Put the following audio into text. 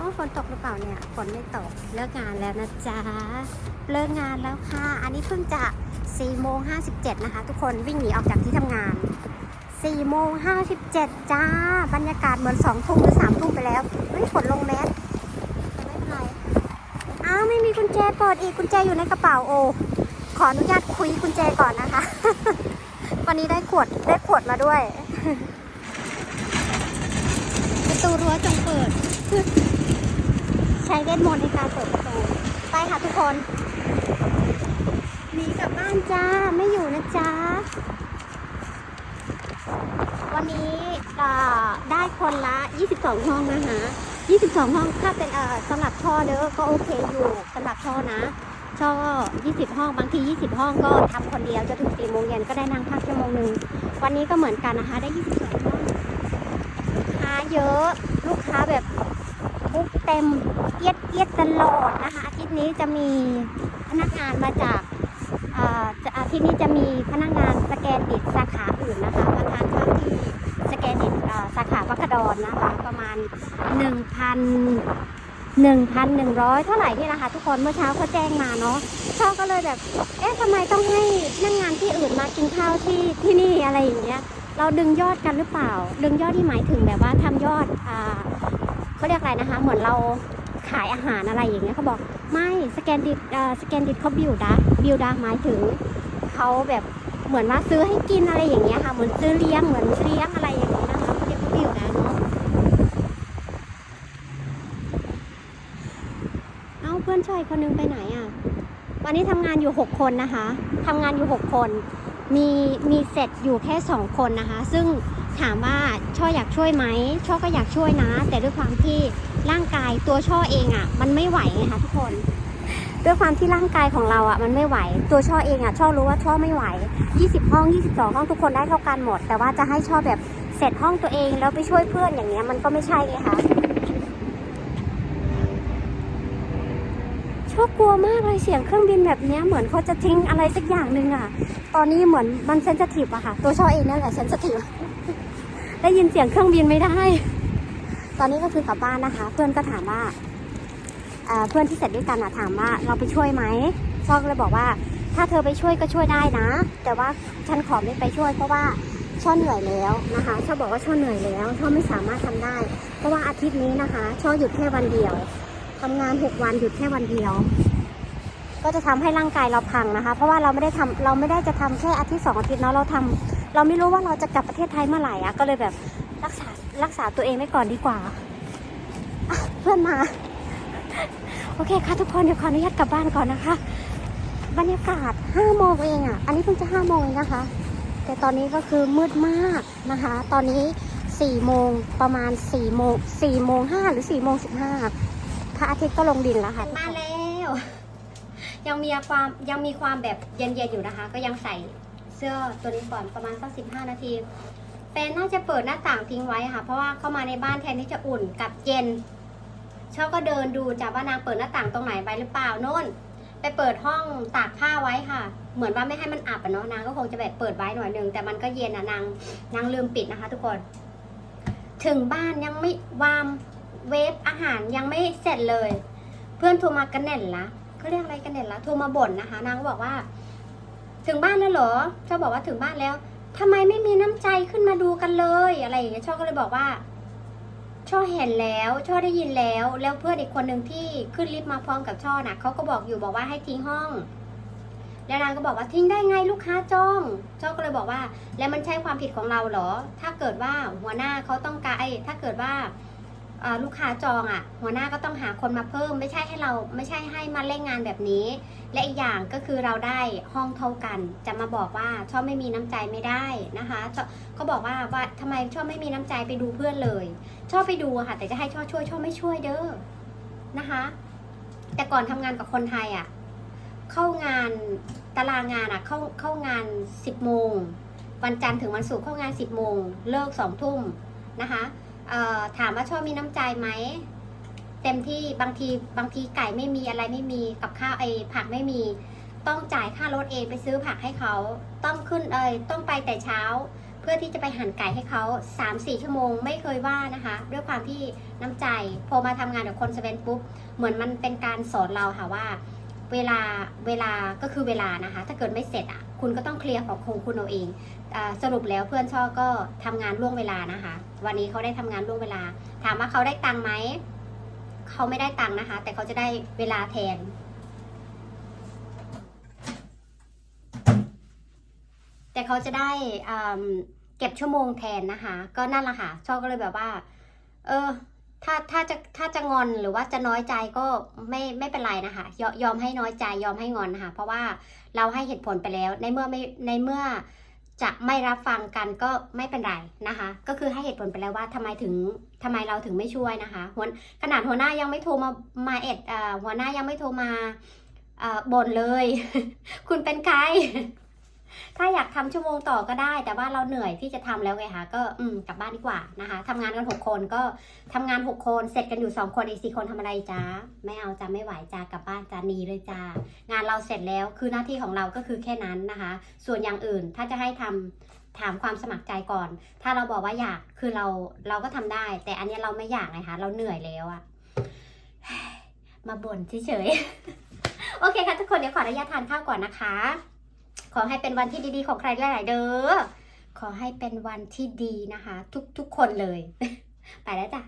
อ้ฝนตกหรือเปล่าเนี่ย ฝนไม่ตก เลิกงานแล้วนะจ๊ะ เลิกงานแล้วค่ะ อันนี้เพิ่งจะ4โมง57 นะคะ ทุกคนวิ่งหนีออกจากที่ทำงาน4โมง57 จ้า บรรยากาศเหมือน2ทุ่มหรือ3ทุ่มไปแล้ว เฮ้ยฝนลงแมสไม่เป็นไร อ้าวไม่มีกุญแจเปิดอีกกุญแจอยู่ในกระเป๋าโอ ขออนุญาตคุยกุญแจก่อนนะคะ วันนี้ได้ขวดได้ขวดมาด้วยประตูรั้วจงเปิด ช้เวทมนต์ในการเปิดประตูไปค่ะทุกคนหนีกลับบ้านจ้าไม่อยู่นะจ๊ะวันนี้ได้คนละ 22 ห้องนะคะ22 ห้องถ้าเป็นเอ่อสำหรับช่อเด้อก็โอเคอยู่สำหรับช่อนะช่อ20 ห้องบางที 20 ห้องก็ทำคนเดียวจะถึง4โมงเย็นก็ได้นั่งพักชั่วโมงหนึ่งวันนี้ก็เหมือนกันนะคะได้ 22 ห้องลูกค้าเยอะลูกค้าแบบ เต็มเอียดเอียดตลอดนะคะอาทิตย์นี้จะมีพนักงานมาจากอาทิตย์นี้จะมีพนักงานสแกนดิตสาขาอื่นนะคะมาทานข้าวที่สแกนดิตสาขาพักดอนนะคะประมาณ 1,000 1,100 เท่าไหร่นี่นะคะทุกคนเมื่อเช้าเขาแจ้งมาเนาะช่อก็เลยแบบ เอ๊ะทำไมต้องให้นักงานที่อื่นมากินข้าวที่ที่นี่อะไรอย่างเงี้ย เราดึงยอดกันหรือเปล่า ดึงยอดที่หมายถึงแบบว่าทำยอดอ่า เขาเรียกอะไรนะคะ เหมือนเราขายอาหารอะไรอย่างเงี้ยเขาบอกไม่สแกนดิตสแกนดิตเขาบิวดาบิวดาหมายถึงเขาแบบเหมือนว่าซื้อให้กินอะไรอย่างเงี้ยค่ะ เหมือนซื้อเลี้ยงเหมือนเลี้ยงอะไรอย่างเงี้ยนะคะเขาเรียกว่าบิวดาเนาะเอ้าเพื่อนช่วยคนนึงไปไหนอะวันนี้ทำงานอยู่ 6 คนนะคะทำงานอยู่ 6 คน มีมีเสร็จอยู่แค่ 2 คนนะคะ ซึ่ง ถามว่าช่ออยากช่วยไหมช่อก็อยากช่วยนะ แต่ด้วยความที่ร่างกายตัวช่อเองอะ่ะ มันไม่ไหวไงคะทุกคน ด้วยความที่ร่างกายของเราอะ่ะมันไม่ไหว ตัวช่อเองอะ่ะช่อรู้ว่าช่อไม่ไหว 20 ห้อง 22 ห้องทุกคนได้เท่ากันหมด แต่ว่าจะให้ช่อแบบเสร็จห้องตัวเองแล้วไปช่วยเพื่อนอย่างเงี้ยมันก็ไม่ใช่ไงคะชอบกลัวมากเลยเสียงเครื่องบินแบบเนี้ยเหมือนเขาจะทิ้งอะไรสักอย่างหนึ่งอะตอนนี้เหมือนมันเซนสทีฟอะค่ะ ตัวช่อเองนั่นแหละเซนสทีฟ ได้ยินเสียงเครื่องบินไม่ได้ ตอนนี้ก็คือกลับบ้านนะคะ เพื่อนก็ถามว่าเเพื่อนที่เสร็จด้วยกันอะถามว่าเราไปช่วยไหมช่อก็เลยบอกว่า ถ้าเธอไปช่วยก็ช่วยได้นะ แต่ว่าฉันขอไม่ไปช่วย เพราะว่าช่อเหนื่อยแล้วนะคะช่อบอกว่าช่อเหนื่อยแล้วช่อไม่สามารถทำได้ เพราะว่าอาทิตย์นี้นะคะช่อหยุดแค่วันเดียวทำงานหกวันหยุดแค่วันเดียว ก็จะทำให้ร่างกายเราพังนะคะ เพราะว่าเราไม่ได้ทำเราไม่ได้จะทำแค่อาทิตย์สองอาทิตย์เนาะเราทำ เราไม่รู้ว่าเราจะกลับประเทศไทยเมื่อไหร่อะก็เลยแบบรักษารักษาตัวเองไว้ก่อนดีกว่าเพื่อนมา โอเคค่ะทุกคนเดี๋ยวขออนุญาตกลับบ้านก่อนนะคะ บรรยากาศ5โมงเองอะอันนี้เพิ่งจะ5โมงเองนะคะ แต่ตอนนี้ก็คือมืดมากนะคะ ตอนนี้4โมงประมาณ4โมง4โมง5หรือ4โมง15พระอาทิตย์ก็ลงดินแล้วค่ะมาแล้ว ยังมีความยังมีความแบบเย็นๆอยู่นะคะ ก็ยังใส่ เสื้อตัวนี้ก่อนประมาณสักสิบห้านาทีแฟนน่าจะเปิดหน้าต่างทิ้งไว้ค่ะ เพราะว่าเข้ามาในบ้านแทนที่จะอุ่นกับเย็นชอบก็เดินดูจ้ะว่านางเปิดหน้าต่างตรงไหนไปหรือเปล่าโน่น ไปเปิดห้องตากผ้าไว้ค่ะ เหมือนว่าไม่ให้มันอับอะเนาะนางก็คงจะแบบเปิดไว้หน่อยหนึ่งแต่มันก็เย็นอะนางนางลืมปิดนะคะ ทุกคน ถึงบ้านยังไม่วามเวฟอาหารยังไม่เสร็จเลย เพื่อนโทรมากันแน่นละเขาเรียกอะไรกันแน่นละโทรมาบ่นนะคะ นางก็บอกว่า ถึงบ้านแล้วเหรอชอบบอกว่าถึงบ้านแล้วทำไมไม่มีน้ำใจขึ้นมาดูกันเลย อะไรอย่างเงี้ยช่อก็เลยบอกว่า ช่อเห็นแล้วช่อได้ยินแล้ว แล้วเพื่อนอีกคนหนึ่งที่ขึ้นลิฟต์มาพร้อมกับช่อน่ะเขาก็บอกอยู่บอกว่าให้ทิ้งห้อง แล้วนางก็บอกว่าทิ้งได้ไงลูกค้าจ้องช่อก็เลยบอกว่า แล้วมันใช่ความผิดของเราเหรอ ถ้าเกิดว่าหัวหน้าเขาต้องการถ้าเกิดว่า ลูกค้าจองอะ หัวหน้าก็ต้องหาคนมาเพิ่ม ไม่ใช่ให้เราไม่ใช่ให้มาเล่นงานแบบนี้ และอีกอย่างก็คือเราได้ห้องเท่ากัน จะมาบอกว่าชอบไม่มีน้ำใจไม่ได้นะคะชอบเขาบอกว่าว่าทำไมชอบไม่มีน้ำใจไปดูเพื่อนเลย ชอบไปดูค่ะ แต่จะให้ชอบช่วยชอบไม่ช่วยเด้อนะคะ แต่ก่อนทำงานกับคนไทยอะเข้างานตารางงานอะเข้าเข้างาน 10โมงวันจันทร์ถึงวันศุกร์เข้างาน 10โมงเลิก2ทุ่มนะคะ ถามว่าชอบมีน้ำใจไหมเต็มที่บางทีบางทีไก่ไม่มีอะไรไม่มีกับข้าวไอ้ผักไม่มี ต้องจ่ายค่ารถเองไปซื้อผักให้เขาต้องขึ้นเอยต้องไปแต่เช้า เพื่อที่จะไปหั่นไก่ให้เขา3-4 ชั่วโมงไม่เคยว่านะคะ ด้วยความที่น้ำใจพอมาทำงานกับคนสเปนปุ๊บเหมือนมันเป็นการสอนเราค่ะว่า เวลาเวลาก็คือเวลานะคะ ถ้าเกิดไม่เสร็จอะคุณก็ต้องเคลียร์ของของคุณเอาเองอสรุปแล้วเพื่อนช่อก็ทำงานล่วงเวลานะคะ วันนี้เขาได้ทำงานล่วงเวลา ถามว่าเขาได้ตังค์ไหมเขาไม่ได้ตังค์นะคะ แต่เขาจะได้เวลาแทนแต่เขาจะได้เก็บชั่วโมงแทนนะคะ ก็นั่นแหละค่ะช่อก็เลยแบบว่า เออ ถ้าถ้าจะถ้าจะงอนหรือว่าจะน้อยใจก็ไม่ไม่เป็นไรนะคะยอยอมให้น้อยใจยอมให้งอนนะคะเพราะว่าเราให้เหตุผลไปแล้วในเมื่อไม่ในเมื่อจะไม่รับฟังกันก็ไม่เป็นไรนะคะ ก็คือให้เหตุผลไปแล้วว่าทำไมถึงทำไมเราถึงไม่ช่วยนะคะหัวขนาดหัวหน้ายังไม่โทรมามาเอ็ดหัวหน้ายังไม่โทรมาบ่นเลย คุณเป็นใคร ถ้าอยากทำชั่วโมงต่อก็ได้ แต่ว่าเราเหนื่อยที่จะทำแล้วไงคะก็อืมกลับบ้านดีกว่านะคะทำงานกันหกคนก็ทำงานหกคนเสร็จกันอยู่สองคนอีกสี่คนทำอะไรจ้าไม่เอาจ้าไม่ไหวจ้ากลับบ้านจ้าหนีเลยจ้างานเราเสร็จแล้วคือหน้าที่ของเราก็คือแค่นั้นนะคะ ส่วนอย่างอื่นถ้าจะให้ทำถามความสมัครใจก่อน ถ้าเราบอกว่าอยากคือเราเราก็ทำได้ แต่อันนี้เราไม่อยากไงคะเราเหนื่อยแล้วอะมาบ่นเฉยๆโอเคค่ะทุกคนเดี๋ยวขออนุญาตทานข้าวก่อนนะคะ ขอให้เป็นวันที่ดีๆของใครหลายๆเด้อ ขอให้เป็นวันที่ดีนะคะ ทุกๆคนเลย ไปแล้วจ้ะ